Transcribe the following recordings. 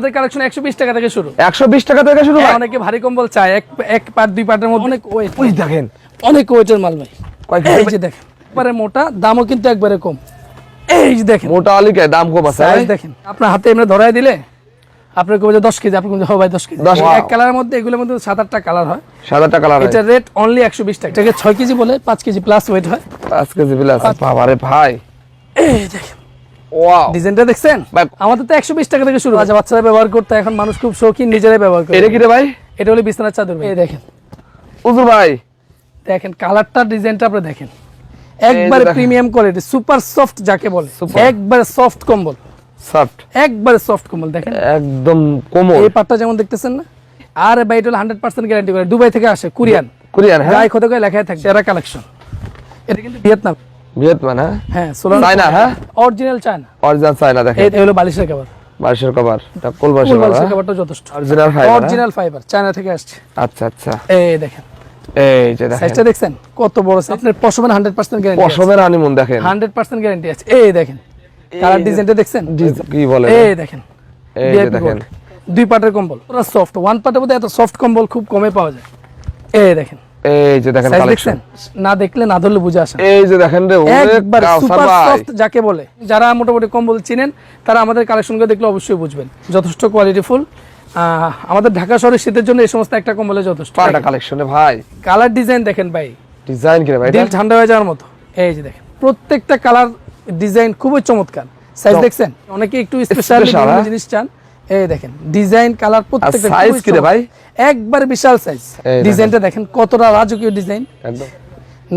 আমাদের কালেকশন একশো বিশ টাকা থেকে শুরু। একশো বিশ টাকা থেকে শুরু হ্যাঁ, ভাই। অনেকে ভারী কম্বল চায়। এক এক পার্ট দুই পার্টের মধ্যে। অনেক ওয়েট ওই দেখেন। অনেক ওয়েটের মাল ভাই। কয় এই যে দেখেন একবারে মোটা দামও কিন্তু একবারে কম। এই যে দেখেন। মোটা আলিকে দাম কম আছে ভাই? দেখেন। আপনার হাতে এমনি ধরাই দিলে আপনার কবে দশ কেজি আপনার কবে ভাই দশ কেজি। 10 এক কালারের মধ্যে এগুলোর মধ্যে সাত আটটা কালার হয়। সাদা টাকা কালার এটার রেট অনলি একশো বিশ টাকা। এটাকে ছয় কেজি বলে পাঁচ কেজি প্লাস ওয়েট হয়। পাঁচ কেজি প্লাস বাবারে ভাই। এই দেখেন। ডিজাইনটা দেখছেন? আমাদের তো একশো বিশ টাকা থেকে শুরু আছে বাচ্চারা ব্যবহার করতে এখন মানুষ খুব শৌখিন নিজেরাই ব্যবহার করে। এটা কি রে ভাই? এটা হলো বিছানার চাদর এই দেখেন। উজুর ভাই। দেখেন কালারটা ডিজাইনটা আপনি দেখেন। একবারে প্রিমিয়াম কোয়ালিটি সুপার সফট যাকে বলে। একবারে সফট কম্বল। সফট একবারে সফট কম্বল দেখেন। একদম কোমল এই পাটটা যেমন দেখতেছেন না? আর ভাই এটা হান্ড্রেড পার্সেন্ট গ্যারান্টি করে। দুবাই থেকে আসে কোরিয়ান। কোরিয়ান হ্যাঁ। করে লেখায় থাকে সেরা কালেকশন এটা কিন্তু ভিয়েতনাম। হ্যাঁ হ্যাঁ সোলার চায়না, হ্যাঁ? Original China. অরিজিনাল চায়না দেখেন। এই হলো বালিশের কভার বারিশের কভার এটা কোল ফুল বারিশের বালিশের কভারটা যথেষ্ট। Original fibre original fibre China থেকে আসছে। আচ্ছা আচ্ছা। এই দেখেন। এই যে দেখেন। সাইজটা দেখছেন? কত বড়? আপনার পশমের গ্যারান্টি পশমের দেখেন। আছে। এই দেখেন। কালার ডিজাইনটা দেখছেন? কি বলে এই দেখেন। এই দেখেন। দুই পাটের কম্বল। পুরো সফট ওয়ান পার্টের মধ্যে এত সফট কম্বল খুব কমে পাওয়া যায়। এই দেখেন। এই যে দেখেন কালেকশন না দেখলে না ধরলে বুঝে আসে এই যে দেখেন রে একবার সুপার সফট যাকে বলে। যারা মোটামুটি কম্বল চিনেন তারা আমাদের কালেকশনগুলো দেখলে অবশ্যই বুঝবেন। যথেষ্ট আমাদের ঢাকা শহরের শীতের জন্য এই সমস্ত একটা কম্বলে যথেষ্ট। পাটা কালেকশনে ভাই। কালার ডিজাইন দেখেন ভাই। ডিজাইন কি ভাই দিল ঠান্ডা হয়ে যাওয়ার মতো। এই যে দেখেন প্রত্যেকটা কালার ডিজাইন খুবই চমৎকার। সাইজ দেখছেন? অনেকে একটু স্পেশাল হ্যাঁ? জিনিস চান। এই দেখেন ডিজাইন কালার প্রত্যেকটা খুবই কি রে ভাই? একবার বিশাল সাইজ ডিজাইনটা দেখেন। কতটা রাজকীয় ডিজাইন একদম।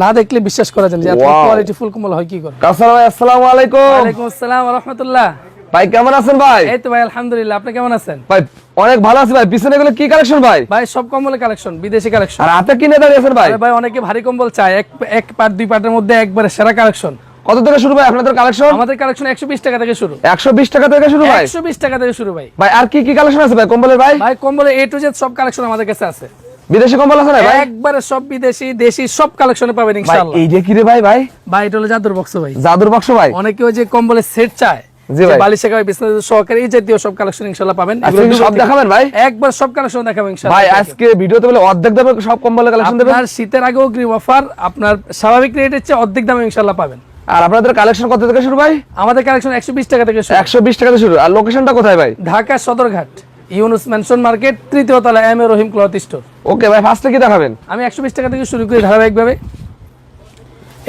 না দেখলে বিশ্বাস করা যায় না যে এত কোয়ালিটি ফুল হয় কি করে। কাউসার ভাই আসসালামু আলাইকুম। আসসালাম রহমতুল্লাহ। ভাই কেমন আছেন ভাই? এই তো ভাই আলহামদুলিল্লাহ। আপনি কেমন আছেন? ভাই অনেক ভালো আছি ভাই। পিছনে এগুলো কি কালেকশন ভাই? ভাই সব কম্বলের কালেকশন বিদেশি কালেকশন আর হাতে কিনে দাঁড়িয়েছেন ভাই? ভাই অনেকে ভারী কম্বল চায়। এক এক পার্ট দুই পার্টের মধ্যে একবারে সেরা কালেকশন কত থেকে শুরু ভাই আপনাদের কালেকশন আমাদের কালেকশন একশো বিশ টাকা থেকে শুরু। একশো বিশ টাকা থেকে শুরু ভাই? একশো বিশ টাকা থেকে শুরু ভাই। ভাই আর কি কি কালেকশন আছে ভাই কম্বলের ভাই? ভাই কম্বলে এ টু জেড সব কালেকশন আমাদের কাছে আছে। বিদেশি কম্বল আছে না ভাই? একবারে সব বিদেশি দেশি সব কালেকশনে পাবেন ভাই ইনশাআল্লাহ। এই যে কি রে ভাই ভাই? ভাই এটা হলো জাদুর বক্স ভাই। জাদুর বাক্স ভাই? অনেকে ওই যে কম্বলের সেট চায় জি ভাই। বালিশে গায়ে বিছানা সহকারে এই জাতীয় সব কালেকশন ইনশাআল্লাহ পাবেন। আজকে কি এগুলো সব দেখাবেন ভাই? একবার সব কালেকশন দেখাবো ইনশাআল্লাহ ভাই আজকে ভিডিওতে বলে অর্ধেক দামে সব কম্বলের কালেকশন দেবেন? আপনার শীতের আগে অগ্রিম অফার আপনার স্বাভাবিক রেটের চেয়ে অর্ধেক দামে ইনশাআল্লাহ পাবেন। আর আপনাদের কালেকশন কত থেকে শুরু ভাই? আমাদের কালেকশন একশো বিশ টাকা থেকে শুরু। একশো বিশ টাকা থেকে শুরু। আর লোকেশনটা কোথায় ভাই? ঢাকা সদরঘাট ইউনুস ম্যানশন মার্কেট তৃতীয় তলা M A Rahim cloth store okay ভাই ফার্স্টে কি দেখাবেন? আমি একশো বিশ টাকা থেকে শুরু করি ধারাবাহিকভাবে।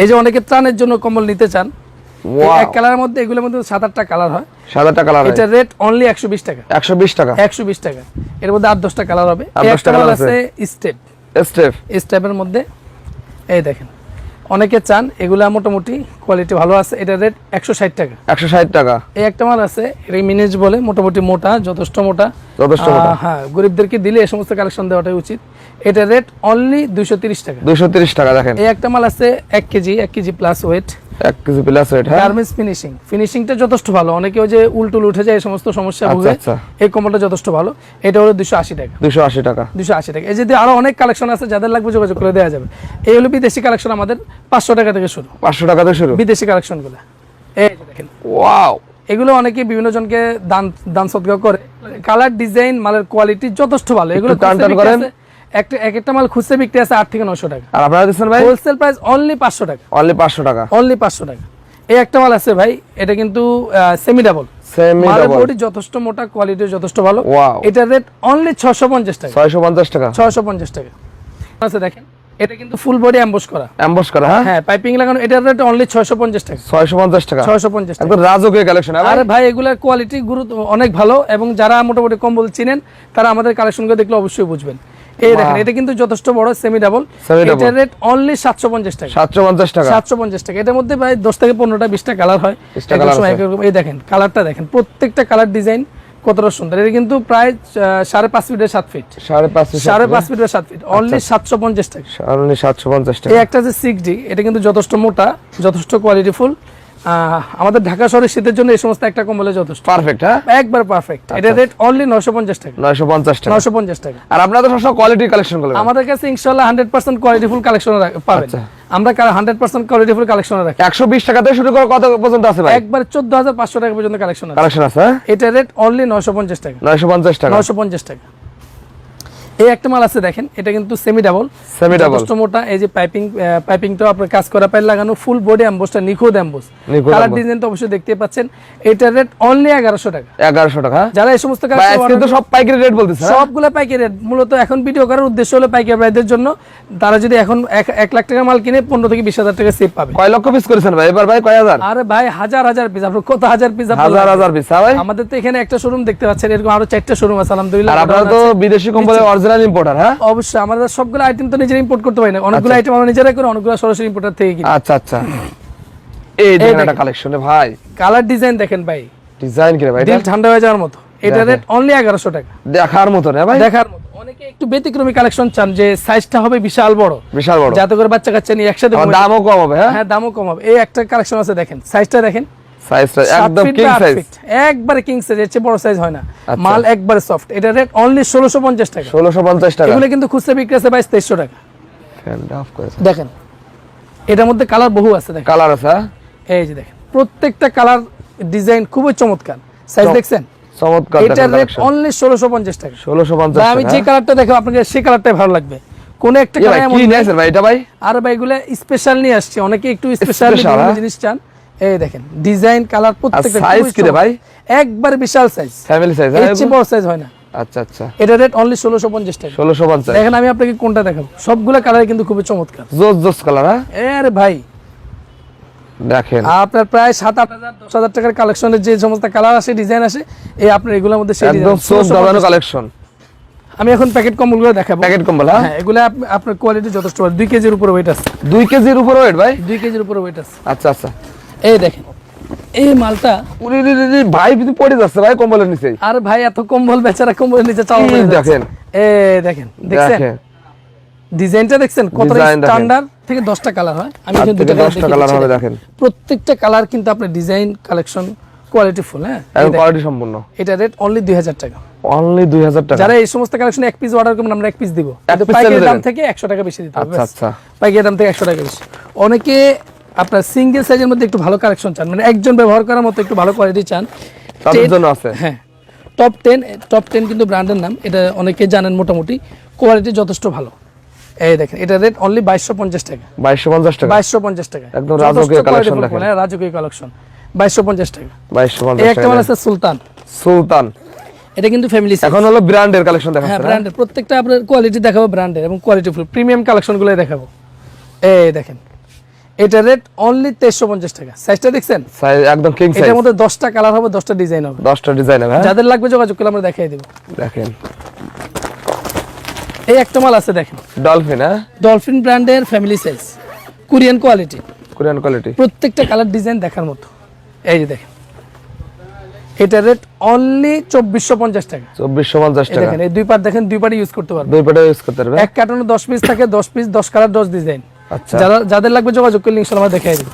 এই যে অনেকে ত্রাণের জন্য কম্বল নিতে চান. এক কালারের মধ্যে এগুলোর মধ্যে সাত আটটা কালার হয় সাদাটা কালার এটার রেট অনলি একশো বিশ টাকা। একশো বিশ টাকা। একশো বিশ টাকা। এর মধ্যে আট দশটা কালার হবে একটা colour আছে। স্টেপ স্টেপ স্টেপের মধ্যে এই দেখেন। অনেকে চান এগুলা মোটামুটি কোয়ালিটি ভালো আছে। এটা রেট একশো ষাট টাকা। একশো ষাট টাকা। এই একটা মাল আছে এটা মিনেজ বলে মোটামুটি মোটা যথেষ্ট মোটা। যথেষ্ট। হ্যাঁ গরিবদেরকে দিলে এই সমস্ত কালেকশন দেওয়াটাই উচিত। এটার রেট অনলি দুইশো তিরিশ টাকা। দুশো তিরিশ টাকা দেখেন। এই একটা মাল আছে এক কেজি এক কেজি প্লাস ওয়েট এক কেজি প্লাস ওয়েট হ্যাঁ? গার্মেন্টস ফিনিশিং ফিনিশিংটা যথেষ্ট ভালো। অনেকে ওই যে উল্টুল উঠে যায় এই সমস্ত সমস্যা আচ্ছা, ভুগে। আচ্ছা। এই কম্বলটা যথেষ্ট ভালো। এটা হলো দুশো আশি টাকা। দুশো আশি টাকা। দুশো আশি টাকা। এই যদি আরও অনেক কালেকশন আছে যাদের লাগবে যোগাযোগ করে দেওয়া যাবে। এই হলো বিদেশি কালেকশন আমাদের পাঁচশো টাকা থেকে শুরু। পাঁচশো টাকা থেকে শুরু? বিদেশি কালেকশনগুলো। এই দেখেন। ওয়াও! এগুলো অনেকে বিভিন্ন জনকে দান দান সদকা করে। কালার ডিজাইন মালের কোয়ালিটি যথেষ্ট ভালো। এগুলো টান টান করেন। একটা এক একটা মাল খুচরা বিক্রি আছে আট থেকে নশো টাকা। আর আপনারা দিচ্ছেন ভাই? হোলসেল প্রাইস অনলি পাঁচশো টাকা। অনলি পাঁচশো টাকা। অনলি পাঁচশো টাকা। এই একটা মাল আছে ভাই এটা কিন্তু semi double semi double body যথেষ্ট মোটা কোয়ালিটি যথেষ্ট ভালো. এটার রেট অনলি ছশো পঞ্চাশ টাকা। ছয়শো পঞ্চাশ টাকা। ছয়শো পঞ্চাশ টাকা। আছে দেখেন এটা কিন্তু ফুল বডি অ্যাম্বস করা। অ্যাম্বস করা হ্যাঁ? হ্যাঁ পাইপিং লাগানো এটার রেট অনলি ছয়শো পঞ্চাশ টাকা। ছয়শো পঞ্চাশ টাকা। ছয়শো পঞ্চাশ টাকা। একদম রাজকীয় কালেকশন আরে ভাই এগুলার কোয়ালিটি গুরুত্ব অনেক ভালো এবং যারা মোটামুটি কম্বল চিনেন তারা আমাদের কালেকশনগুলো দেখলে অবশ্যই বুঝবেন। এই দেখেন এটা কিন্তু যথেষ্ট বড় সেমি ডাবল এটার রেট অনলি সাতশো পঞ্চাশ টাকা। সাতশো পঞ্চাশ টাকা। সাতশো পঞ্চাশ টাকা। এটার মধ্যে ভাই দশ থেকে পনেরোটা বিশটা কালার হয়। 20টা। এই দেখেন কালারটা দেখেন প্রত্যেকটা কালার ডিজাইন কতটা সুন্দর। এটা কিন্তু প্রায় সাড়ে পাঁচ ফিটের সাত ফিট সাড়ে পাঁচ ফিটের সাত ফিট অনলি সাতশো পঞ্চাশ টাকা। অনলি সাতশো পঞ্চাশ এই টাকা। একটা যে সিক্স ডি এটা কিন্তু যথেষ্ট মোটা যথেষ্ট কোয়ালিটিফুল আমাদের ঢাকা শহরের শীতের জন্য এই সমস্ত একটা কম্বলে যথেষ্ট। পারফেক্ট হ্যাঁ? একবার পারফেক্ট এটা রেট অনলি নশো পঞ্চাশ টাকা। নয়শো পঞ্চাশ টাকা। নশো পঞ্চাশ টাকা। আর আপনারা তো সবসময় কোয়ালিটি কালেকশন করবেন আমাদের কাছে হান্ড্রেড পার্সেন্ট কোয়ালিটিফুল কালেকশন পাবেন। আচ্ছা। আমরা hundred percent quality full collection রাখি। একশো বিশ টাকা থেকে শুরু করে কত পর্যন্ত আছে ভাই? একবার চোদ্দ হাজার পাঁচশো টাকা পর্যন্ত কালেকশন আছে। কালেকশন আছে হ্যাঁ? এটা রেট অনলি নয়শো পঞ্চাশ টাকা। নয়শো পঞ্চাশ টাকা। নয়শো পঞ্চাশ টাকা। এই একটা মাল আছে দেখেন এটা কিন্তু সেমি ডাবল Semi double। মোটা এই যে পাইপিং পাইপিংটা আপনার কাজ করা পাইল লাগানো ফুল বডি অ্যাম্বোসটা নিখুঁত অ্যাম্বোস কালার ডিজাইন তো অবশ্যই দেখতে পাচ্ছেন এটার রেট অনলি এগারোশো টাকা। এগারোশো টাকা হ্যাঁ? যারা এই সমস্ত কাজ আজকে তো সব পাইকারি রেট বলতেছে হ্যাঁ? সবগুলো পাইকারি রেট মূলত এখন ভিডিও করার উদ্দেশ্য হলো পাইকারি প্রাইসের জন্য তারা যদি এখন এক এক লাখ টাকা মাল কিনে পনেরো থেকে বিশ হাজার টাকা সেভ পাবে। কয় লক্ষ পিস করেছেন ভাই? এবার ভাই কয় হাজার? আরে ভাই হাজার হাজার পিস আপনার কত হাজার পিস হাজার হাজার পিস হ্যাঁ ভাই? আমাদের তো এখানে একটা শোরুম দেখতে পাচ্ছেন এরকম আরও চারটা শোরুম আছে আলহামদুলিল্লাহ। আর আপনারা তো বিদেশি কোম্পানির অরিজিনাল ইম্পোর্টার হ্যাঁ? অবশ্যই আমাদের সবগুলো আইটেম তো নিজেরা ইম্পোর্ট করতে পারি না। অনেকগুলো আইটেম আমরা নিজেরাই করি অনেকগুলো সরাসরি ইম্পোর্টার থেকে কিনি। আচ্ছা আচ্ছা। এই দেখেন। একটা কালেকশনে ভাই। কালার ডিজাইন দেখেন ভাই। ডিজাইন কিরে ভাই দিল ঠান্ডা হয়ে যাওয়ার মতো। এটা রেট অনলি এগারোশো টাকা। দেখার মতো না ভাই? দেখার মতো। অনেকে একটু ব্যতিক্রমী কালেকশন চান যে সাইজটা হবে বিশাল বড়। বিশাল বড়। যাতে করে বাচ্চা কাচ্চা নিয়ে একসাথে দামও কম হবে হ্যাঁ? হ্যাঁ দামও কম হবে। এই একটা কালেকশন আছে দেখেন। সাইজটা দেখেন। সাইজটা একদম কিং সাইজ একবারে কিং সাইজ এর চেয়ে বড় সাইজ হয় না। আচ্ছা। মাল একবারে সফট এটা রেট অনলি ষোলোশো পঞ্চাশ টাকা। ষোলোশো পঞ্চাশ টাকা। এগুলো কিন্তু খুচরা বিক্রি আছে বাইশ তেইশশো টাকা। ফ্যানটা অফ দেখেন এটার মধ্যে কালার বহু আছে দেখেন। কালার আছে হ্যাঁ? এই যে দেখেন প্রত্যেকটা কালার ডিজাইন খুবই চমৎকার। সাইজ দেখছেন? চমৎকার এটার রেট অনলি ষোলোশো পঞ্চাশ টাকা। ষোলোশো পঞ্চাশ ভাই, আমি যে কালারটা দেখো আপনাকে সেই কালারটাই ভালো লাগবে। কোন একটা কালার এমন কি নেই। ভাই? এটা ভাই? আর ভাই এগুলো স্পেশাল নিয়ে আসছে। অনেকে একটু স্পেশাল হ্যাঁ? জিনিস চান। এই দেখেন ডিজাইন কালার প্রত্যেকটা খুবই কি রে ভাই? একবার বিশাল সাইজ ফ্যামিলি সাইজ এর চেয়ে বড় সাইজ হয় না। আচ্ছা আচ্ছা। এটা রেট অনলি ষোলোশো পঞ্চাশ টাকা। ষোলোশো পঞ্চাশ। দেখেন আমি আপনাকে কোনটা দেখাবো। সবগুলো কালার কিন্তু খুবই চমৎকার। জোস জোস কালার হ্যাঁ? আরে ভাই। দেখেন। আপনার প্রায় সাত আট হাজার দশ হাজার টাকার কালেকশনের যে সমস্ত কালার আসে ডিজাইন আসে এই আপনার এগুলোর মধ্যে সেই একদম 1650 দাবানো কালেকশন আমি এখন প্যাকেট কম্বলগুলো দেখাবো। প্যাকেট কম্বল হ্যাঁ? হ্যাঁ এগুলো আপ- আপনার কোয়ালিটি যথেষ্ট। ভালো। দুই কেজির উপরে ওয়েট আছে। দুই কেজির উপর ওয়েট ভাই? দুই কেজির উপরে ওয়েট আছে। আচ্ছা আচ্ছা। এই দেখেন এই মালটা ভাই কিন্তু পড়ে যাচ্ছে ভাই কম্বলের নিচে। আর ভাই এত কম্বল বেচারা কম্বলের নিচে চাওয়া। দেখেন। এই দেখেন দেখছেন? ডিজাইনটা দেখছেন? কত স্ট্যান্ডার্ড থেকে দশটা কালার হয়। আমি দুটো কালার হবে দেখেন। প্রত্যেকটা কালার কিন্তু আপনার ডিজাইন কালেকশন কোয়ালিটি ফুল হ্যাঁ। কোয়ালিটি সম্পূর্ণ। এটা রেট অনলি দুই হাজার টাকা। অনলি দুই হাজার টাকা। যারা এই সমস্ত কালেকশন এক পিস অর্ডার করবেন আমরা এক পিস দিব। পাইকারি দাম থেকে একশো টাকা বেশি দিতে হবে আচ্ছা আচ্ছা। পাইকারি দাম থেকে একশো টাকা বেশি। অনেকে আপনার সিঙ্গেল সাইজের মধ্যে একটু ভালো কালেকশন চান মানে একজন ব্যবহার করার মতো একটু ভালো কোয়ালিটি চান। তাদের জন্য আছে। হ্যাঁ। টপ টেন টপ টেন কিন্তু ব্র্যান্ডের নাম এটা অনেকে জানেন মোটামুটি। কোয়ালিটি যথেষ্ট ভালো। এই দেখেন এটা রেট অনলি বাইশশো পঞ্চাশ টাকা। বাইশশো পঞ্চাশ টাকা? বাইশশো পঞ্চাশ টাকা। একদম রাজকীয়। হ্যাঁ, রাজকীয় কালেকশন বাইশশো পঞ্চাশ টাকা। বাইশশো পঞ্চাশ একটা মাল আছে সুলতান। সুলতান। এটা কিন্তু ফ্যামিলি এখন হলো ব্র্যান্ডের কালেকশন হ্যাঁ ব্র্যান্ডের প্রত্যেকটা আপনার কোয়ালিটি দেখাবো ব্র্যান্ডের এবং কোয়ালিটি ফুল প্রিমিয়াম কালেকশনগুলো দেখাবো। এই দেখেন এটা রেট অনলি তেইশশো পঞ্চাশ টাকা। সাইজটা দেখছেন? সাইজ একদম কিং সাইজ এটার মধ্যে দশটা কালার হবে দশটা ডিজাইন হবে। দশটা ডিজাইন হ্যাঁ? যাদের লাগবে যোগাযোগ করলে আমরা দেখাই দেবো। দেখেন। এই একটা মাল আছে দেখেন। ডলফিন হ্যাঁ? ডলফিন ব্র্যান্ডের family size Korean quality Korean quality প্রত্যেকটা কালার ডিজাইন দেখার মতো। এই যে দেখেন। এটা রেট অনলি চব্বিশশো পঞ্চাশ টাকা। চব্বিশশো পঞ্চাশ এই টাকা। দেখেন এই দুই পার্ট দেখেন দুই পার্টে ইউজ করতে পারবেন। দুই পেটে ইউজ করতে পারবে এক কার্টনে দশ পিস থাকে দশ পিস দশ কালার দশ ডিজাইন যারা যাদের লাগবে যোগাযোগ করলে ইনশাল্লাহ আমরা দেখাই দেবো।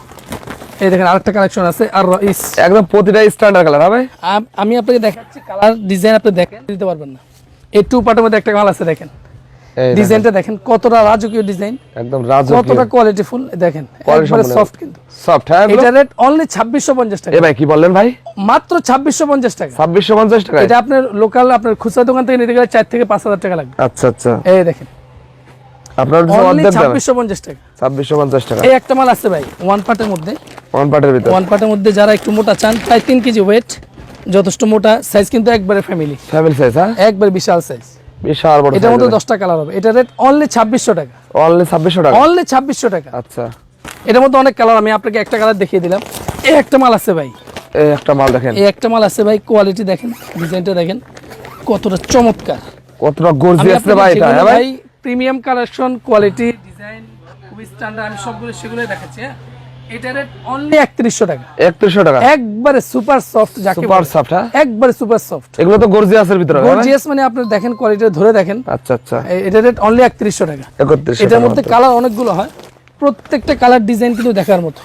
এই দেখেন আরেকটা কালেকশন আছে আর র- ইস একদম প্রতিটা স্ট্যান্ডার্ড কালার হবে? আমি আপনাকে দেখাচ্ছি কালার ডিজাইন আপনি দেখেন দিতে পারবেন না। এই টু পার্টের মধ্যে একটা মাল আছে দেখেন। ডিজাইনটা দেখেন। কতটা রাজকীয় ডিজাইন একদম রাজকীয়। কতটা কোয়ালিটি ফুল দেখেন একবারে সফট কিন্তু। সফট হ্যাঁ এটা রেট অনলি ছাব্বিশশো পঞ্চাশ টাকা। এ ভাই কি বললেন ভাই? মাত্র ছাব্বিশশো পঞ্চাশ টাকা। ছাব্বিশশো পঞ্চাশ টাকা এটা আপনার লোকাল আপনার খুচরা দোকান থেকে নিতে গেলে চার থেকে পাঁচ হাজার টাকা লাগবে। আচ্ছা আচ্ছা। এই দেখেন। আপনার ছাব্বিশশো পঞ্চাশ টাকা। ছাব্বিশশো পঞ্চাশ টাকা। এই একটা মাল আছে ভাই ওয়ান পার্টের মধ্যে। ওয়ান পার্টের ভিতর। ওয়ান পার্টের মধ্যে যারা একটু মোটা চান প্রায় তিন কেজি ওয়েট যথেষ্ট মোটা সাইজ কিন্তু একবারে ফ্যামিলি ফ্যামিলি সাইজ হ্যাঁ? একবারে বিশাল সাইজ বিশাল বড় এটার মধ্যে দশটা কালার হবে। এটা রেট অনলি ছাব্বিশশো টাকা। অনলি ছাব্বিশশো টাকা? অনলি ছাব্বিশশো টাকা। আচ্ছা। এটার মধ্যে অনেক কালার আমি আপনাকে একটা কালার দেখিয়ে দিলাম। এই একটা মাল আছে ভাই। এই একটা মাল দেখেন। এই একটা মাল আছে ভাই কোয়ালিটি দেখেন ডিজাইনটা দেখেন। কতটা চমৎকার। কতটা গর্জিয়াস ভাই এটা হ্যাঁ ভাই প্রিমিয়াম কালেকশন কোয়ালিটি ডিজাইন খুবই স্ট্যান্ডার্ড আমি সবগুলো সেগুলোই দেখাচ্ছি। এটা রেট অনলি একত্রিশশো টাকা। একত্রিশশো টাকা? একবারে সুপার সফট যাকে সুপার সফট হ্যাঁ? একবারে সুপার সফট এগুলো তো গর্জিয়াসের ভিতরে গর্জিয়াস মানে আপনি দেখেন কোয়ালিটি ধরে দেখেন। আচ্ছা আচ্ছা। এটা রেট অনলি একত্রিশশো টাকা। একত্রিশ এটার মধ্যে কালার অনেকগুলো হয়। প্রত্যেকটা কালার ডিজাইন কিন্তু দেখার মতো।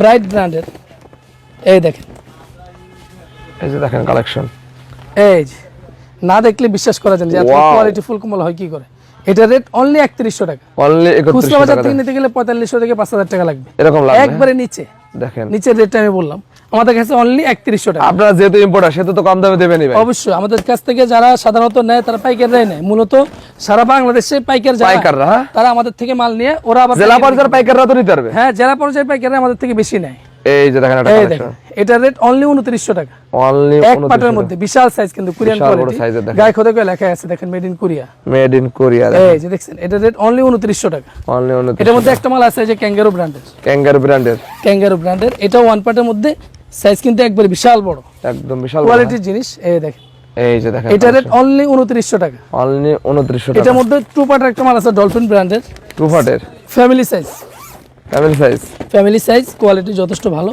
ব্রাইট ব্র্যান্ডের এই দেখেন। এই যে দেখেন কালেকশন এই না দেখলে বিশ্বাস করা যায় যে এত. কোয়ালিটি ফুল কমল হয় কি করে। এটা রেট অনলি একত্রিশশো টাকা। অনলি খুচরা বাজার থেকে নিতে গেলে পঁয়তাল্লিশশো থেকে পাঁচ হাজার টাকা লাগবে। এরকম লাগবে? একবারে নিচে। দেখেন। নিচের রেটটা আমি বললাম। আমাদের কাছে অনলি একত্রিশশো টাকা। আপনারা যেহেতু ইম্পোর্টার সেহেতু তো কম দামে দেবেনই ভাই। অবশ্যই। আমাদের কাছ থেকে যারা সাধারণত নেয় তারা পাইকাররাই নেয়। মূলত সারা বাংলাদেশে পাইকার যারা পাইকাররা হ্যাঁ? তারা আমাদের থেকে মাল নিয়ে ওরা আবার জেলা পাইকারি- পর্যায়ের পাইকাররা তো নিতে পারবে। হ্যাঁ জেলা পর্যায়ের পাইকাররা আমাদের থেকে বেশি নেয়। এই যে দেখেন এটার রেট অনলি উনত্রিশশো টাকা। অনলি এক পাটের মধ্যে বিশাল সাইজ কিন্তু কোরিয়ান কোয়ালিটি গায়ে খোদা করে লেখা আছে দেখেন made in Korea made in Korea এই যে দেখছেন এটার রেট অনলি উনত্রিশশো টাকা। অনলি এটার মধ্যে একটা মাল আছে যে ক্যাঙ্গারো ব্র্যান্ডের ক্যাঙ্গারু ব্র্যান্ডের ক্যাঙ্গারো ব্র্যান্ডের এটা ওয়ান মধ্যে সাইজ কিন্তু একবার বিশাল বড়। একদম বিশাল কোয়ালিটির জিনিস এই দেখেন। এই যে দেখেন এটা রেট অনলি উনত্রিশশো টাকা। অনলি উনত্রিশশো টাকা। এটার মধ্যে টু পার্টের একটা মাল আছে ডলফিন ব্র্যান্ডের two ফাটের family size family size family size quality যথেষ্ট ভালো।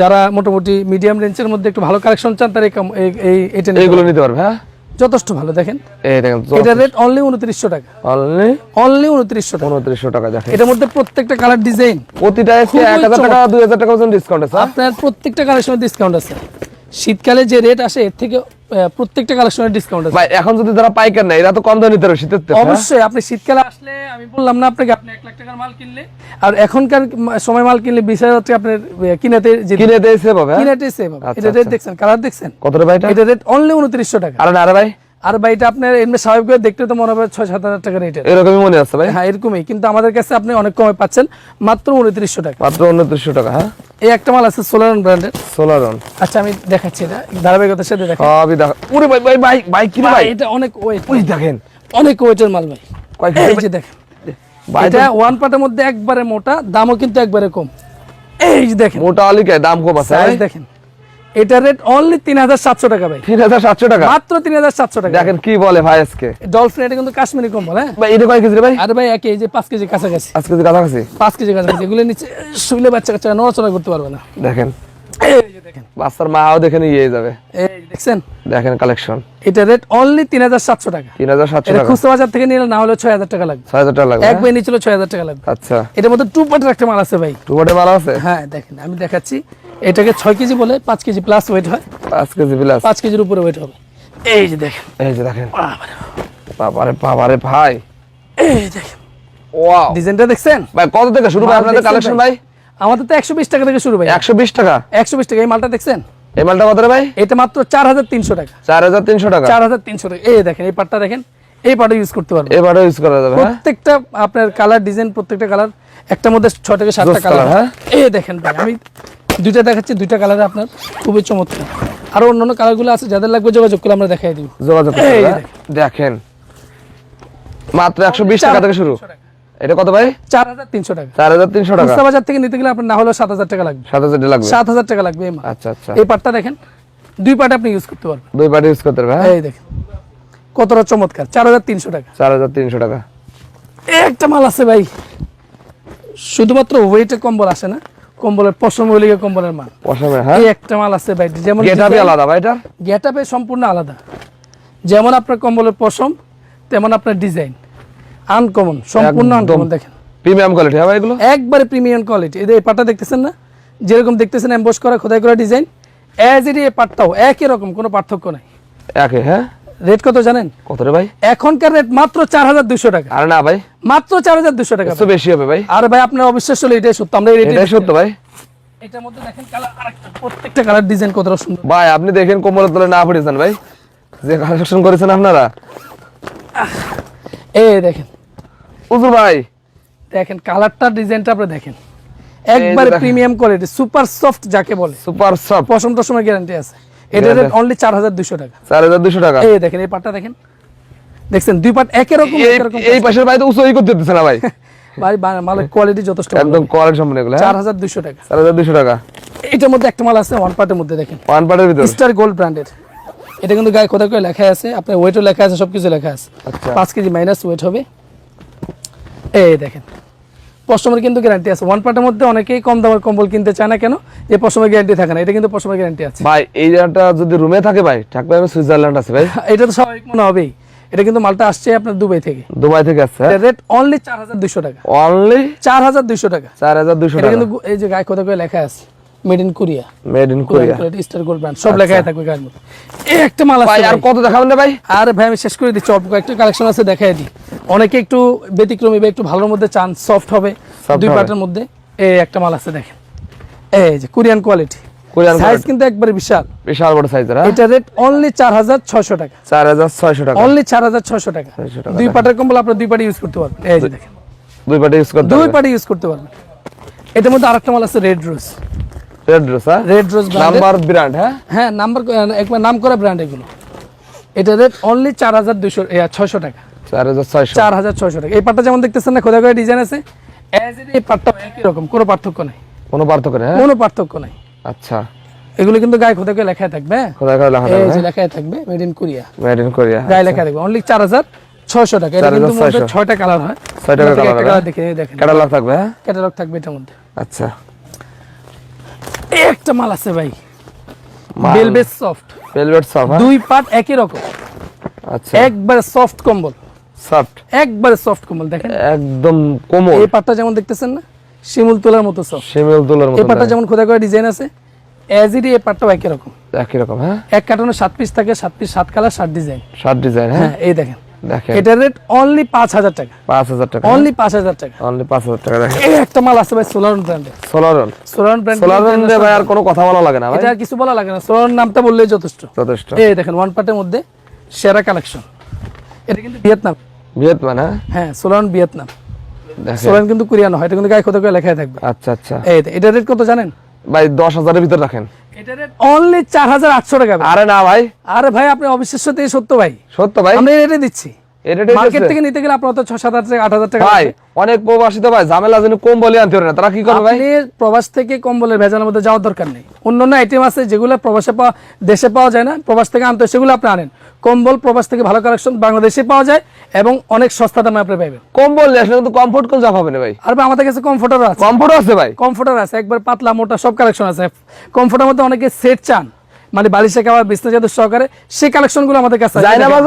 যারা মোটামুটি মিডিয়াম রেঞ্জের মধ্যে একটু ভালো কালেকশন চান তারা এই এটা এইগুলো। নিতে পারবে হ্যাঁ? যথেষ্ট ভালো দেখেন। এই দেখেন এটার রেট অনলি উনত্রিশশো টাকা। অনলি অনলি উনত্রিশশো টাকা। উনত্রিশশো টাকা দেখেন। এটার মধ্যে প্রত্যেকটা কালার ডিজাইন প্রতিটা এক হাজার টাকা দুই হাজার টাকা পর্যন্ত ডিসকাউন্ট আছে হ্যাঁ? আপনার প্রত্যেকটা কালেকশনের ডিসকাউন্ট আছে। শীতকালে যে রেট আসে এর থেকে প্রত্যেকটা কালেকশনের ডিসকাউন্ট আছে। ভাই এখন যদি তারা পাইকার এরা তো কম দামে নিতে হ্যাঁ? অবশ্যই আপনি শীতকালে আসলে আমি বললাম না আপনাকে আপনি এক লাখ টাকার মাল কিনলে। আর এখনকার সময় মাল কিনলে বিশ হাজার টাকা আপনার কিনাতে কিনাতে সেভ হবে হ্যাঁ? কিনাতে সেভ হবে। আচ্ছা, এটা রেট দেখছেন কালার দেখছেন? কত রে ভাই এটা? রেট অনলি উনত্রিশশো টাকা। আর না রে ভাই। আর ভাই এটা আপনার এমনি স্বাভাবিক করে দেখতে তো মনে হবে ছয় সাত হাজার টাকা রেটের এরকমই মনে আছে ভাই? হ্যাঁ এরকমই। কিন্তু আমাদের কাছে আপনি অনেক কমে পাচ্ছেন মাত্র উনত্রিশশো টাকা। মাত্র উনত্রিশশো টাকা হ্যাঁ? এই একটা মাল আছে সোলারন ব্র্যান্ডের সোলারন আচ্ছা আমি দেখাচ্ছি এটা। ধারাবাহিকতার সাথে দেখা সবই দেখা ওরে ভাই ভাই ভাই ভাই কি ভাই এটা অনেক ওয়েট ওই দেখেন। অনেক ওয়েটের মাল ভাই। কয় এই যে দেখেন। এটা ওয়ান পার্টের মধ্যে একবারে মোটা দামও কিন্তু একবারে কম। এই যে দেখেন। মোটা আলিকে দাম কম আছে দেখেন। এটা রেট অনলি তিন হাজার সাতশো টাকা ভাই। তিন হাজার সাতশো টাকা? মাত্র তিন হাজার সাতশো টাকা। দেখেন কি বলে ভাই আজকে? ডলফিন এটা কিন্তু কাশ্মীরি কম্বল হ্যাঁ? ভাই এটা কয় কেজি ভাই? আর ভাই যে পাঁচ কেজি কাছাকাছি। আজকে যে কাছাকাছি? পাঁচ কেজি কাছাকাছি। এগুলো নিচে শুইলে বাচ্চা কাচ্চা নড়াচড়া করতে পারবে না। দেখেন। বাচ্চার মাও দেখেন ইয়ে যাবে। দেখছেন? দেখেন কালেকশন এটা রেট অনলি তিন হাজার সাতশো টাকা। তিন হাজার সাতশো টাকা। খুচরা বাজার থেকে নিলে না হলে ছয় হাজার টাকা লাগবে। ছয় হাজার টাকা লাগবে এক হ্যাঁ? বাই নিচে ছয় হাজার টাকা লাগবে। আচ্ছা। এটার মধ্যে টু পার্টের একটা মাল আছে ভাই। টু বটে মাল আছে? হ্যাঁ দেখেন আমি দেখাচ্ছি। এটাকে ছয় কেজি বলে পাঁচ কেজি প্লাস ওয়েট হয়। পাঁচ কেজি প্লাস পাঁচ কেজির উপরে ওয়েট হবে। এই যে দেখেন। এই যে দেখেন। বাবারে, বাবারে ভাই। এই দেখেন। ওয়াও ডিজাইনটা দেখছেন? ভাই কত থেকে শুরু ভাই আপনাদের কালেকশন ভাই? আমাদের তো একশো বিশ টাকা থেকে শুরু ভাই। একশো বিশ টাকা? একশো বিশ টাকা। এই মালটা দেখছেন? এই মালটা কত ভাই? এটা মাত্র চার হাজার তিনশো টাকা। চার হাজার তিনশো টাকা। চার হাজার তিনশো টাকা। এই দেখেন এই পাটটা দেখেন। এই পাটটা ইউজ করতে পারবেন। এই এবারে ইউজ করা যাবে হ্যাঁ? প্রত্যেকটা আপনার কালার ডিজাইন প্রত্যেকটা কালার একটা মধ্যে ছয় থেকে সাতটা কালার হ্যাঁ? এই দেখেন ভাই আমি দুইটা দেখাচ্ছি দুইটা কালারে আপনার খুবই চমৎকার। আরও অন্যান্য কালারগুলো আছে যাদের লাগবে যোগাযোগ করে আমরা দেখাই দিব। যোগাযোগ হ্যাঁ? দেখেন। মাত্র একশো বিশ টাকা থেকে শুরু। এটা কত ভাই? চার হাজার তিনশো টাকা। চার হাজার তিনশো টাকা। খুচরা বাজার থেকে নিতে গেলে আপনার না হলেও সাত হাজার টাকা লাগবে। সাত হাজার টাকা লাগবে। সাত হাজার টাকা লাগবে। আচ্ছা আচ্ছা। এই পাটটা দেখেন দুই পাট আপনি ইউজ করতে পারবেন। দুই পার্টি ইউজ করতে পারবে হ্যাঁ? এই দেখেন কতটা চমৎকার চার হাজার তিনশো টাকা। চার হাজার তিনশো টাকা। একটা মাল আছে ভাই শুধুমাত্র ওয়েটে কম্বল আসে না কম্বলের পশম হইলে কম্বলের মাল। পশমে হ্যাঁ? একটা মাল আছে ভাই যেমন গেটাপি আলাদা ভাই এটা? গেটাপে সম্পূর্ণ আলাদা। যেমন আপনার কম্বলের পশম তেমন আপনার ডিজাইন। আনকমন সম্পূর্ণ আনকমন দেখেন। প্রিমিয়াম কোয়ালিটি হ্যাঁ এগুলো? একবারে প্রিমিয়াম কোয়ালিটি এই এই পাটটা দেখতেছেন না? যেরকম দেখতেছেন এমবোস করা খোদাই করা ডিজাইন। অ্যাজ ইট এই পাটটাও একই রকম কোনো পার্থক্য নাই। একে হ্যাঁ? রেট কত জানেন? কত রে ভাই? এখনকার রেট মাত্র চার হাজার দুশো টাকা। আর না ভাই। মাত্র চার হাজার দুশো টাকা বেশি হবে ভাই। আর ভাই আপনার অবিশ্বাস হলে এটাই সত্য আমরা এটাই সত্য ভাই। এটার মধ্যে দেখেন কালার আরেকটা প্রত্যেকটা কালার ডিজাইন কতটা সুন্দর। ভাই আপনি দেখেন কোমরের তলে না পড়েছেন ভাই। যে কালেকশন করেছেন আপনারা। এই দেখেন। উজুর ভাই। দেখেন কালারটা ডিজাইনটা আপনি দেখেন। একবারে প্রিমিয়াম কোয়ালিটি সুপার সফট যাকে বলে। সুপার সফট পশম টসমের গ্যারান্টি আছে। এটা রেট অনলি চার হাজার দুশো টাকা। চার হাজার দুশো টাকা। এই দেখেন এই পাটটা দেখেন। দেখছেন দুই পাট একই রকম এই- পাশের ভাই তো উঁচু করতে দিচ্ছে না ভাই? ভাই মালের কোয়ালিটি যথেষ্ট একদম কোয়ালিটি সম্পূর্ণ এগুলো চার হ্যাঁ হাজার দুশো টাকা। চার হাজার দুশো টাকা। এটার মধ্যে একটা মাল আছে ওয়ান পার্টের মধ্যে দেখেন। ওয়ান পার্টের ভিতর? স্টার গোল্ড ব্র্যান্ডের এটা কিন্তু গায়ে খোদা করে লেখা আছে আপনার ওয়েটও লেখা আছে সবকিছু লেখা আছে। আচ্ছা। পাঁচ কেজি মাইনাস ওয়েট হবে। এই দেখেন পশমের কিন্তু গ্যারান্টি আছে। ওয়ান পার্টের মধ্যে অনেকেই কম দামের কম্বল কিনতে চায় না কেন? যে পশমের গ্যারান্টি থাকে না এটা কিন্তু পশমের গ্যারান্টি আছে। ভাই এই জায়গাটা যদি রুমে থাকে ভাই থাকবে আমি সুইজারল্যান্ড আছে ভাই। এটা তো স্বাভাবিক মনে হবেই। এটা কিন্তু মালটা আসছে আপনার দুবাই থেকে। দুবাই থেকে আসছে রেট অনলি চার হাজার দুইশো টাকা। অনলি চার হাজার দুইশো টাকা। চার হাজার দুশো এটা টাকা। কিন্তু এই যে গায়ে খোদা করে লেখা আছে made in Korea made in Korea star gold brand সব লেখাই থাকবে গায়ের মধ্যে। এই একটা মাল আছে ভাই আর কত দেখাবেন না ভাই? আর ভাই আমি শেষ করে দিচ্ছি অল্প কয়েকটা কালেকশন আছে দেখাই দিই। অনেকে একটু ব্যতিক্রমী বা একটু ভালোর মধ্যে চান সফট হবে। দুই হবে। পার্টের মধ্যে এই একটা মাল আছে দেখেন। এই যে কোরিয়ান কোয়ালিটি সাইজ কিন্তু একবারে বিশাল। বিশাল বড় হ্যাঁ? এটা রেট অনলি চার হাজার ছয়শো টাকা। চার হাজার ছয়শো টাকা। অনলি চার হাজার ছয়শো টাকা। 600 টাকা, দুই। পাটের কম্বল দুই পাটে ইউজ করতে পারবেন। এই যে দেখেন। দুই পাটে ইউজ করতে দুই পাটে ইউজ করতে পারবেন। এটার মধ্যে আরেকটা মাল আছে রেড রোজ রেড হ্যাঁ? রেড রোজ নাম্বার ব্র্যান্ড হ্যাঁ? হ্যাঁ নাম্বার একবার নাম করা ব্র্যান্ড এগুলো। এটা রেট অনলি চার হাজার দুশো ছয়শো টাকা। চার হাজার ছয়শো। টাকা। এই পাটটা যেমন দেখতেছেন না খোদা করে ডিজাইন আছে। As এই পাটটা একই রকম কোনো পার্থক্য নাই। কোনো পার্থক্য নেই হ্যাঁ? কোনো পার্থক্য নাই। আচ্ছা। এগুলো কিন্তু গায়ে খোদা করে লেখায় থাকবে? করে লেখা এই যে লেখায় থাকবে made in Korea made in Korea গায়ে লেখা থাকবে অনলি চার হাজার ছয়শো টাকা। এটা কিন্তু মধ্যে ছয়টা কালার হয়। দেখে এই দেখেন ক্যাটালগ থাকবে হ্যাঁ? ক্যাটালগ থাকবে এটার মধ্যে। আচ্ছা। একটা মাল আছে ভাই। সফট ভেলভেট সফট হ্যাঁ? দুই পার্ট একই রকম। আচ্ছা। একবারে সফট কম্বল। সফট একবারে সফট কম্বল দেখেন। একদম কোমল। এই পাটটা যেমন দেখতেছেন না শিমুল তোলার মতো সফট শিমেল এই মতো পাটটা যেমন খোদা করে ডিজাইন আছে অ্যাজ ইট এই পাটটাও একই রকম। একই রকম হ্যাঁ? এক কার্টনে সাত পিস থাকে সাত পিস সাত কালার সাত ডিজাইন শার্ট ডিজাইন হ্যাঁ? হ্যাঁ এই দেখেন। দেখেন। এটার রেট অনলি পাঁচ হাজার টাকা। পাঁচ হাজার টাকা অনলি পাঁচ হাজার টাকা। অনলি পাঁচ হাজার টাকা এই একটা মাল আছে ভাই সোলারন ব্র্যান্ডের সোলারন সোলারন ব্র্যান্ড সোলারন ভাই আর কোনো কথা বলা লাগে না ভাই। এটা কিছু বলা লাগে না। সোলারন নামটা বললেই যথেষ্ট। যথেষ্ট। এই দেখেন ওয়ান পার্টের মধ্যে সেরা কালেকশন এটা কিন্তু ভিয়েতনাম ভিয়েতনাম হ্যাঁ? হ্যাঁ সোলারন ভিয়েতনাম। সোলান কিন্তু কোরিয়ান হয় এটা কিন্তু গায়ে করে লেখাই থাকবে। আচ্ছা আচ্ছা। এই এটা রেট কত জানেন? ভাই দশ হাজারের ভিতর রাখেন। অনলি চার হাজার আটশো টাকা। আরে না ভাই। আরে ভাই আপনি অবিশ্বাস্য থেকে সত্য ভাই। সত্য ভাই? আমরা এটা রেটে দিচ্ছি। মার্কেট থেকে নিতে গেলে আপনার তো ছ সাত হাজার টাকা আট হাজার টাকা ভাই অনেক প্রবাসী তো ভাই ঝামেলা যেন কম বলে আনতে পারে না। তারা কি করবে ভাই? প্রবাস থেকে কম্বলের ভেজালের মধ্যে যাওয়ার দরকার নেই। অন্যান্য আইটেম আছে যেগুলো প্রবাসে পাওয়া দেশে পাওয়া যায় না প্রবাস থেকে আনতে সেগুলো আপনি আনেন। কম্বল প্রবাস থেকে ভালো কালেকশন বাংলাদেশে পাওয়া যায় এবং অনেক সস্তা দামে আপনি পাইবেন কম বললে আসলে কিন্তু কমফোর্ট কোন যা ভাই? আর ভাই আমাদের কাছে কমফোর্টার আছে। কমফোর্ট আছে ভাই। কমফোর্টার আছে একবার পাতলা মোটা সব কালেকশন আছে। কমফোর্টের মধ্যে অনেকে সেট চান। মানে বালিশে খাওয়া বিছনা চাদর সহকারে সেই কালেকশনগুলো আমাদের কাছে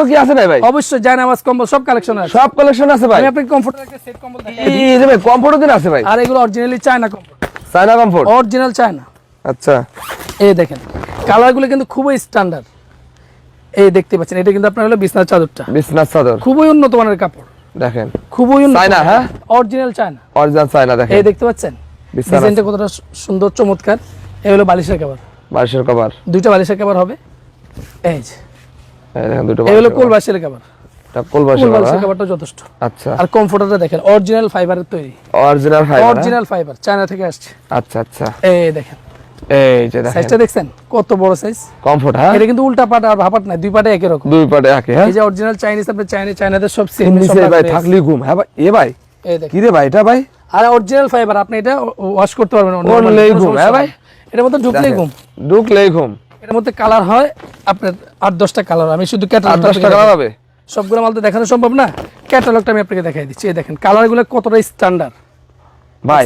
কি আছে ভাই অবশ্যই জায়নামাজ কম্বল সব কালেকশন আছে। সব কালেকশন আছে ভাই। আমি আপনাকে কমফোর্টার একটা সেট কম্বল দেখাই। ভাই কমফোর্ট দিন আছে ভাই। আর এগুলো originally China China comfort original China. আচ্ছা। এই দেখেন কালারগুলো কিন্তু খুবই স্ট্যান্ডার্ড এই দেখতে পাচ্ছেন এটা কিন্তু আপনার হলো বিছনার চাদরটা। বিছনার চাদর। খুবই উন্নত মানের কাপড়। দেখেন। খুবই উন্নত। চায়না, হ্যাঁ? Original China. অরিজিনাল চায়না দেখেন। এই দেখতে পাচ্ছেন। ডিজাইনটা কতটা সুন্দর চমৎকার। এই হলো বালিশের কাবার বারিশের কভার। দুইটা বালিশের কভার হবে? এই যে। দুটো বালিশের কোল। বালিশের এটা কোল বালিশের cover, বালিশের হ্যাঁ? কাবারটা যথেষ্ট। আচ্ছা। আর কমফোর্টারটা দেখেন অরিজিনাল ফাইবারের তৈরি। Original fibre original fibre China থেকে আসছে। আচ্ছা আচ্ছা। এই দেখেন। এই যে দেখেন। সাইজটা দেখছেন? কত বড় সাইজ কমফোর্ট হ্যাঁ? এটা কিন্তু উল্টা পাট আর ভাপাট নাই দুই পাটে একই রকম। দুই পাটে একই হ্যাঁ? এই যে অরিজিনাল চাইনিজ আপনি চাইনিজ চাইনাদের সব সেম ভাই থাকলি ঘুম হ্যাঁ ভাই? এ ভাই? কি রে ভাই এটা ভাই? আর অরিজিনাল ফাইবার আপনি এটা ওয়াশ করতে পারবেন কোনো ঘুম, হ্যাঁ ভাই? এটার মধ্যে ঢুকলেই। ঘুম। ঢুকলেই ঘুম। এটার মধ্যে কালার হয় আপনার আট দশটা কালার আমি শুধু আট ক্যাটালগটা দশ টাকা পাবে সবগুলো মাল তো দেখানো সম্ভব না। ক্যাটালগটা আমি আপনাকে দেখাই দিচ্ছি। এই দেখেন কালারগুলো কতটা স্ট্যান্ডার্ড ভাই?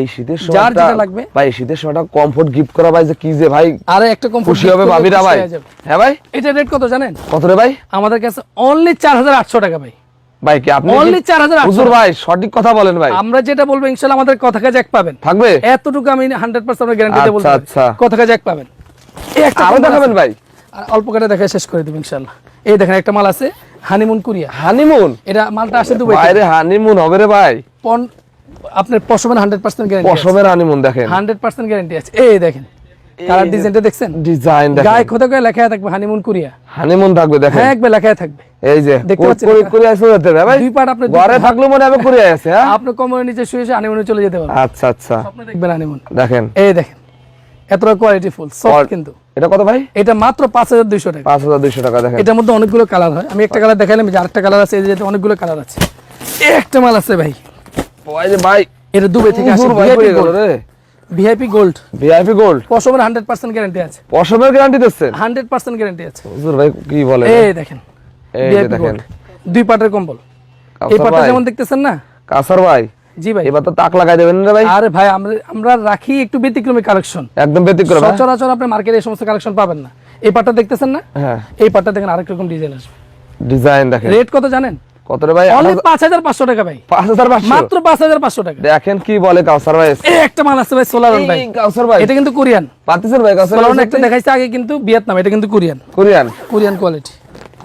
এই শীতের যার সময়টা যেটা লাগবে। ভাই শীতের সময়টা কমফোর্ট গিফট করা ভাই যে কি যে ভাই আর একটা কম খুশি হবে ভাবিরা ভাই। হ্যাঁ ভাই? এটা রেট কত জানেন? কত রে ভাই? আমাদের কাছে অনলি চার হাজার আটশো টাকা ভাই। ভাই কি আপনি অনলি কি- চার হাজার হুজুর ভাই সঠিক কথা বলেন ভাই। আমরা যেটা বলব ইনশাল্লাহ আমাদের কথা কাজে এক পাবেন। থাকবে? এতটুকু আমি হান্ড্রেড পার্সেন্ট গ্যারান্টি বলতে আচ্ছা, আচ্ছা। কথা কাজে এক পাবেন। এই একটা আরও দেখাবেন ভাই। আর অল্প কাটা দেখা শেষ করে দেবো ইনশাল্লাহ। এই দেখেন একটা মাল আছে হানিমুন কুরিয়া হানিমুন এটা মালটা আসে দুবাই বাইরে হানিমুন হবে রে ভাই। পন আপনার পশমের হান্ড্রেড পার্সেন্ট গ্যারান্টি পশমের হানিমুন দেখেন। হান্ড্রেড পার্সেন্ট গ্যারান্টি আছে। এই দেখেন কালার ডিজাইনটা দেখছেন? ডিজাইন গায়ে দেখেন। খোদা করে লেখা থাকবে হানিমুন কুরিয়া হানিমুন থাকবে দেখেন। হ্যাঁ একবার লেখা থাকবে। এই যে দেখতে কোট পাচ্ছেন করে এটা? করে আসে যেতে হবে ভাই। দুই পাট আপনি ঘরে থাকল মনে হবে করে আছে হ্যাঁ? আপনি কমরের নিচে শুয়ে শুয়ে হানিমুনে চলে যেতে পারবেন আচ্ছা আচ্ছা। আপনি দেখবেন হানিমুন দেখেন। এই দেখেন এতটা কোয়ালিটি ফুল সফট কিন্তু। এটা কত ভাই? এটা মাত্র পাঁচ হাজার দুইশো টাকা। পাঁচ হাজার দুইশো টাকা দেখেন। এটার মধ্যে অনেকগুলো কালার হয়। আমি একটা কালার দেখাইলাম যে আরেকটা কালার আছে এই যে অনেকগুলো কালার আছে। একটা মাল আছে ভাই। ওই যে ভাই এটা দুবাই থেকে আসে VIP gold VIP gold VIP gold পশমের hundred percent guarantee আছে। পশমের গ্যারান্টি দিচ্ছেন? হান্ড্রেড পার্সেন্ট গ্যারান্টি আছে। হুজুর ভাই কি বলে এই দেখেন দেখেন। দুই পাটের কম্বল। এই পাটটা যেমন দেখতেছেন না? কাসার ভাই। জি ভাই। এবার তো তাক লাগাই দেবেন রে ভাই? আরে ভাই আমরা আমরা রাখি একটু ব্যতিক্রমী কালেকশন। একদম ব্যতিক্রম হ্যাঁ? সচরাচর আপনি মার্কেটে এই সমস্ত কালেকশন পাবেন না। এই পাটটা দেখতেছেন না? হ্যাঁ। এই পাটটা দেখেন আরেক রকম ডিজাইন আসবে। ডিজাইন দেখেন। রেট কত জানেন? কত রে ভাই? অনলি পাঁচ হাজার পাঁচশো টাকা ভাই। পাঁচ হাজার পাঁচশো? মাত্র পাঁচ হাজার পাঁচশো টাকা। দেখেন কি বলে কাউসার ভাই। এই একটা মাল আছে ভাই সোলারন ভাই। এই কাউসার ভাই। এটা কিন্তু কোরিয়ান। ভাই কাউসার সোলারন একটা দেখাইছে আগে কিন্তু ভিয়েতনাম এটা কিন্তু Korean. Korean. Korean quality.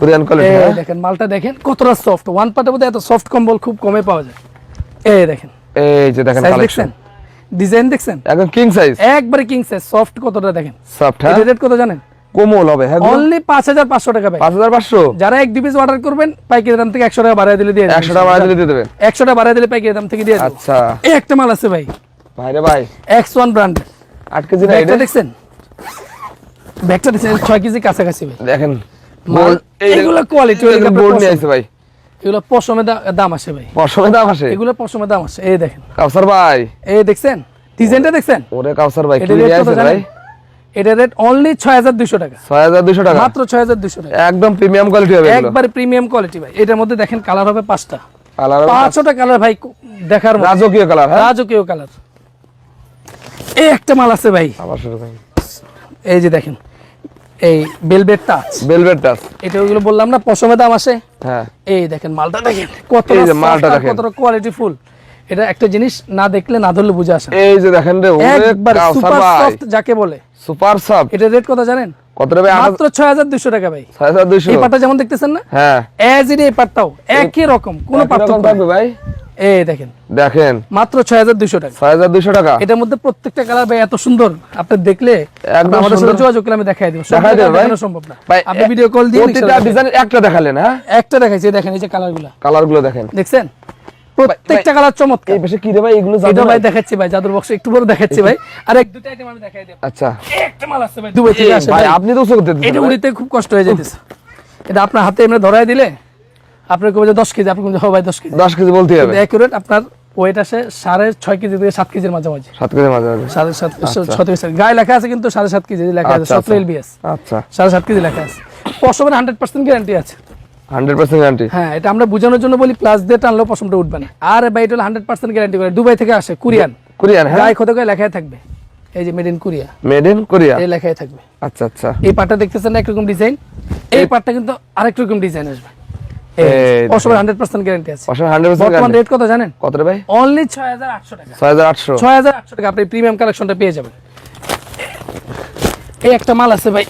Korean quality এই দেখেন মালটা দেখেন কতটা সফট ওয়ান পার্টের মধ্যে এত সফট কম্বল খুব কমে পাওয়া যায়। এই দেখেন। এই যে দেখেন কালেকশন ডিজাইন দেখছেন? একদম কিং সাইজ একবারে কিং সাইজ সফট কতটা দেখেন? সফট হ্যাঁ? রেট কত জানেন? কোমল হবে হ্যাঁ অনলি পাঁচ হাজার পাঁচশো টাকা ভাই। পাঁচ হাজার পাঁচশো? যারা এক দুই পিস অর্ডার করবেন পাইকারি দাম থেকে একশো টাকা বাড়ায় দিলে দিয়ে একশো টাকা বাড়া দিলে দিয়ে দেবেন। একশো টাকা বাড়ায় দিলে পাইকারি দাম থেকে দিয়ে দেবো। আচ্ছা। এই একটা মাল আছে ভাই। ভাই রে ভাই। এক্স ওয়ান ব্র্যান্ড আট কেজি না এটা দেখছেন? ব্যাগটা দেখছেন ছয় কেজি কাছাকাছি ভাই। দেখেন। এগুলো কোয়ালিটি গোল্ড নিয়ে আসছে ভাই। এগুলো পশমে দাম আসে ভাই। পশমে দাম আসে এগুলো পশমে দাম আসে এই দেখেন। কাউসার ভাই। এই দেখছেন? ডিজাইনটা দেখছেন? ওরে কাউসার ভাই কি নিয়ে রেট কত আসছে জানেন? ভাই? এটা রেট অনলি ছয় হাজার দুশো টাকা। ছয় হাজার দুশো টাকা? মাত্র ছয় হাজার দুশো টাকা। একদম প্রিমিয়াম কোয়ালিটি হবে একবারে প্রিমিয়াম কোয়ালিটি ভাই। এটার মধ্যে দেখেন কালার হবে পাঁচটা। কালার পাঁচটা কালার ভাই দেখার রাজকীয় কালার হ্যাঁ? রাজকীয় কালার এই একটা মাল আছে ভাই। আবার শুরু করেন। এই যে দেখেন। এই বেলভেট টাচ ভেলভেট টাচ এটা ওইগুলো বললাম না পশমে দাম আসে। হ্যাঁ। এই দেখেন মালটা দেখেন কত এই যে মালটা দেখেন। কতটা কোয়ালিটি ফুল এটা একটা জিনিস না দেখলে না ধরলে বুঝে আসে এই যে দেখেন রে একবার সুপার সফট যাকে বলে। সুপার সফট এটা রেট কত জানেন? কত রে ভাই? মাত্র ছয় হাজার দুশো টাকা ভাই। ছয় হাজার দুশো এই পাটটা যেমন দেখতেছেন না হ্যাঁ। এজ এই পাটটাও একই রকম কোনো পার্থক্য থাকবে ভাই। এই দেখেন। দেখেন। মাত্র ছয় হাজার দুশো টাকা। ছয় হাজার দুশো টাকা। এটার মধ্যে প্রত্যেকটা কালার ভাই এত সুন্দর। আপনি দেখলে একদম আমাদের সাথে যোগাযোগ করলে আমি দেখাই দিব। দেখাই দেবে ভাই। সম্ভব না। ভাই আপনি ভিডিও কল দিয়ে প্রতিটা ডিজাইন একটা দেখালেন হ্যাঁ? একটা দেখাইছি দেখেন এই যে কালারগুলো। কালার দেখেন। দেখছেন? প্রত্যেকটা কালার চমৎকার। এই পাশে কি রে ভাই এগুলো জাদু ভাই ভাই? দেখাচ্ছি ভাই জাদুর বক্স একটু বড় দেখাচ্ছি ভাই। আর এক দুটো আইটেম আমি দেখাই দেব। আচ্ছা। একটা মাল আছে ভাই দুবাই থেকে আসে ভাই ভাই। আপনি তো করতে এটা উড়িতে খুব কষ্ট হয়ে যেতেছে। এটা আপনার হাতে এমনি ধরাই দিলে আপনার কবে যে দশ কেজি আপনি কবে হয় ভাই দশ কেজি। দশ কেজি বলতে হবে। অ্যাকুরেট আপনার ওয়েট আসে সাড়ে ছয় কেজি থেকে সাত কেজির মাঝামাঝি। সাত কেজি মাঝে মাঝে সাড়ে সাত সতেরো গায়ে লেখা আছে কিন্তু সাড়ে সাত কেজি লেখা আছে। আচ্ছা, সতেরো আচ্ছা। এলবিএস আচ্ছা। সাড়ে সাত কেজি লেখা আছে। পশমের হান্ড্রেড পার্সেন্ট গ্যারান্টি আছে। হান্ড্রেড পার্সেন্ট গ্যারান্টি হ্যাঁ এটা আমরা বোঝানোর জন্য বলি প্লাস দিয়ে টানলেও পশমটা উঠবে না। আর ভাই এটা হান্ড্রেড পার্সেন্ট গ্যারান্টি করে। দুবাই থেকে আসে কোরিয়ান। কোরিয়ান হ্যাঁ। গায়ে খোদা লেখাই থাকবে। এই যে made in Korea made in Korea এই লেখাই থাকবে। আচ্ছা আচ্ছা। এই পাটটা দেখতেছেন না একরকম ডিজাইন এই পাটটা কিন্তু আরেক রকম ডিজাইন আসবে। এই পশমের হান্ড্রেড গ্যারান্টি আছে। পাশে হান্ড্রেড বর্তমান রেট কত জানেন? কত রে ভাই? অনলি ছয় হাজার আটশো টাকা। ছয় হাজার আটশো। ছয় হাজার আটশো টাকা আপনি প্রিমিয়াম কালেকশনটা পেয়ে যাবেন। এই একটা মাল আছে ভাই।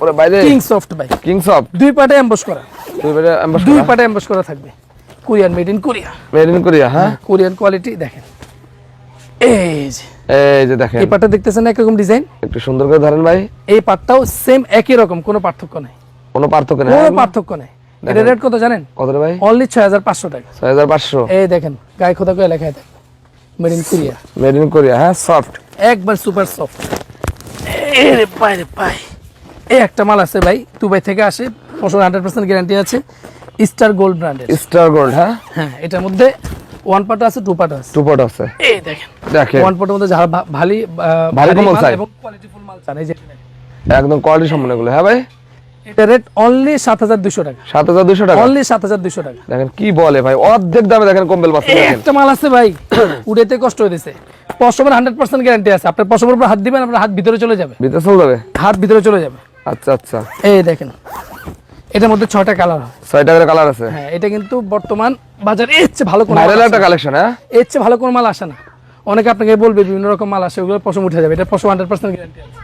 ওরে বাইরে কিং সফট ভাই। কিংস অফ দুই পাটে এমবস করা। তুই বাইরে অ্যাম্বাস দুই পাটে এমবস করা থাকবে। Korean made in Korea made in Korea হ্যাঁ? কোরিয়ান কোয়ালিটি দেখেন। এই যে। এই যে দেখেন। এই পাটটা দেখতেছেন একরকম ডিজাইন একটু সুন্দর করে ধরেন ভাই। এই পাটটাও সেম একই রকম কোনো পার্থক্য নেই। কোনো পার্থক্য নেই। কোনো হ্যাঁ? পার্থক্য নেই। এটা রেট কত জানেন? কত ভাই? অনলি ছয় হাজার পাঁচশো টাকা। ছয় হাজার পাঁচশো। এই দেখেন গায়ে খোদা করে লেখা থাকে made in Korea made in Korea হ্যাঁ সফট একবার সুপার সফট রে পাই রে পাই এই একটা মাল আছে ভাই দুবাই থেকে আসে হান্ড্রেড পার্সেন্ট গ্যারান্টি আছে। স্টার গোল্ড ব্র্যান্ডের স্টার গোল্ড হ্যাঁ? হ্যাঁ এটার মধ্যে ওয়ান পার্ট আছে টু পার্ট আছে। টু পট আছে। এই দেখেন। দেখেন। ওয়ান পার্টের মধ্যে যারা ভালি আহ, ভারী ভারী কম্বল মাল চাই। এবং কোয়ালিটিফুল মাল চান এই যে। একদম কোয়ালিটি সম্পন্ন এগুলো হ্যাঁ ভাই? এটা রেট অনলি সাত হাজার দুশো টাকা। সাত হাজার দুশো টাকা? অনলি সাত হাজার দুশো টাকা। দেখেন কি বলে ভাই অর্ধেক দামে দেখেন কম্বেল পাচ্ছে দেখেন। একটা মাল আছে ভাই উড়েতে কষ্ট হয়েছে পশমের হান্ড্রেড পার্সেন্ট গ্যারান্টি আছে। আপনার পশমের উপর হাত দিবেন আপনার হাত ভিতরে চলে যাবে। ভিতরে চলে যাবে? হাত ভিতরে চলে যাবে। আচ্ছা আচ্ছা। এই দেখেন এটার মধ্যে ছয়টা কালার হয়। ছয় কালার আছে? হ্যাঁ এটা কিন্তু বর্তমান বাজারে এর চেয়ে ভালো কোনো ভাইরাল একটা কালেকশন হ্যাঁ? এর চেয়ে ভালো কোনো মাল আসে না। অনেকে আপনাকে বলবে বিভিন্ন রকম মাল আসে ওগুলো পশম উঠে যাবে। এটা পশম হান্ড্রেড পার্সেন্ট গ্যারান্টি আছে।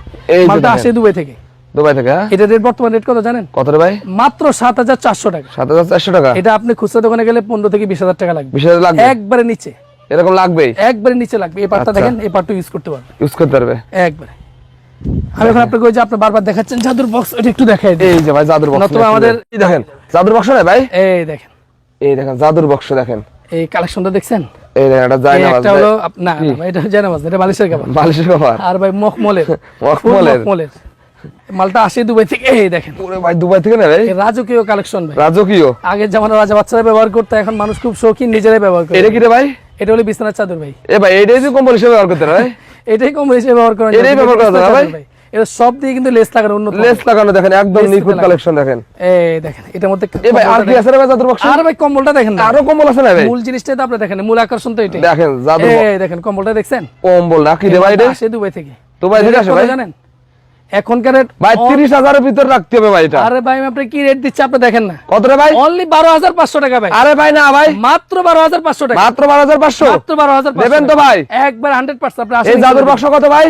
মালটা আসে দুবাই থেকে। দুবাই থেকে হ্যাঁ? এটা রেট বর্তমান রেট কত জানেন? কত রে ভাই? মাত্র সাত হাজার চারশো টাকা। সাত হাজার চারশো টাকা? এটা আপনি খুচরা দোকানে গেলে পনেরো থেকে বিশ হাজার টাকা লাগবে। বিশ হাজার লাগবে? একবারে নিচে। এরকম লাগবেই? একবারে নিচে লাগবে। এই পার্টটা আচ্ছা। দেখেন এই পার্টটা ইউজ করতে পারবেন। ইউজ করতে পারবে? একবারে। আমি এখন আপনাকে ওই যে আপনি বারবার দেখাচ্ছেন জাদুর বক্স এটা একটু দেখাই এই যে ভাই জাদুর বক্স নতুবা আমাদের- দেখেন জাদুর বক্স না ভাই? এই দেখেন। এই দেখেন জাদুর বক্স দেখেন। এই কালেকশনটা দেখছেন? এই দেখেন এটা যায় না একটা হলো না এটা জানামাজ এটা বালিশের কাপড় বালিশের আর ভাই মখমলের? মখমলের। মালটা আসে দুবাই থেকে এই দেখেন। ওরে ভাই দুবাই থেকে না এই রাজকীয় কালেকশন ভাই। রাজকীয়? আগের জামানার রাজা বাচ্চারা ব্যবহার করতো এখন মানুষ খুব শৌখিন নিজেরাই ব্যবহার করে। এটা কি রে ভাই? এটা হলো বিছানার চাদর ভাই। এ ভাই এটাই যে কম্বল হিসেবে ব্যবহার করতে ভাই এটাই কম হিসেবে ব্যবহার এটাই ব্যবহার করা যায় ভাই? এটা সব দিয়ে কিন্তু লেস লাগানো উন্নত লেস লাগানো দেখেন একদম নিখুঁত কালেকশন দেখেন। এই দেখেন এটার মধ্যে এ ভাই আর কি আছে রে ভাই জাদুর বক্স আর ভাই কম্বলটা দেখেন না। আরও কম্বল আছে না ভাই? মূল জিনিসটাই তো আপনি দেখেন মূল আকর্ষণ তো এটাই। দেখেন জাদুর এই দেখেন কম্বলটা দেখছেন? কম্বল কি রে ভাই এটা? আসে দুবাই থেকে। দুবাই থেকে আসে ভাই? জানেন? এখনকার ভাই তিরিশ হাজারের ভিতর রাখতে হবে ভাই এটা। আরে ভাই আপনি কি রেট দিচ্ছি আপনি দেখেন না। কত রে ভাই? অনলি বারো হাজার পাঁচশো টাকা ভাই। আরে ভাই না ভাই। মাত্র বারো হাজার পাঁচশো টাকা। মাত্র বারো হাজার পাঁচশো? মাত্র বারো হাজার দেবেন তো ভাই? একবার হান্ড্রেড পার্সেন্ট এই জাদুর বক্স কত ভাই?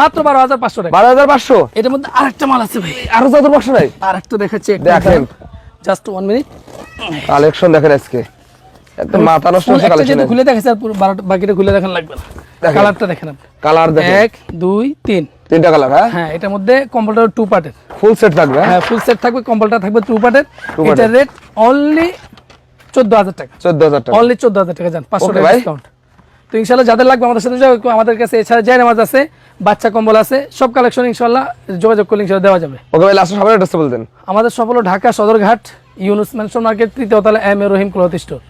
মাত্র বারো হাজার পাঁচশো টাকা। বারো হাজার পাঁচশো? এটার মধ্যে আরেকটা মাল আছে ভাই। আরও জাদুর বক্স নাই? আর একটা দেখাচ্ছি দেখেন। দেখেন। জাস্ট ওয়ান মিনিট কালেকশন দেখেন আজকে। একদম মাথা নষ্ট হচ্ছে কালেকশন খুলে বাকিটা খুলে দেখান লাগবে না। কালারটা দেখেন কালার দেখেন। এক দুই তিন। তিনটা কালার হ্যাঁ? হ্যাঁ এটার মধ্যে কম্বলটা টু পার্টের ফুল সেট থাকবে হ্যাঁ? হ্যাঁ ফুল সেট থাকবে কম্বলটা থাকবে টু পার্টের এটার রেট অনলি চোদ্দ হাজার টাকা। চোদ্দ হাজার টাকা। অনলি চোদ্দ হাজার টাকা যান পাঁচশো টাকা ডিসকাউন্ট তো ইনশাল্লাহ যাদের লাগবে আমাদের সাথে। আমাদের কাছে এছাড়া জায় নামাজ আছে বাচ্চা কম্বল আছে সব কালেকশন ইনশাল্লাহ যোগাযোগ করলে ইনশাল্লাহ দেওয়া যাবে। ওকে ভাই লাস্ট সবার অ্যাড্রেসটা বলতেন আমাদের সব হলো ঢাকা সদরঘাট ইউনুস ম্যানশন মার্কেট তৃতীয় তলা M A Rahim cloth store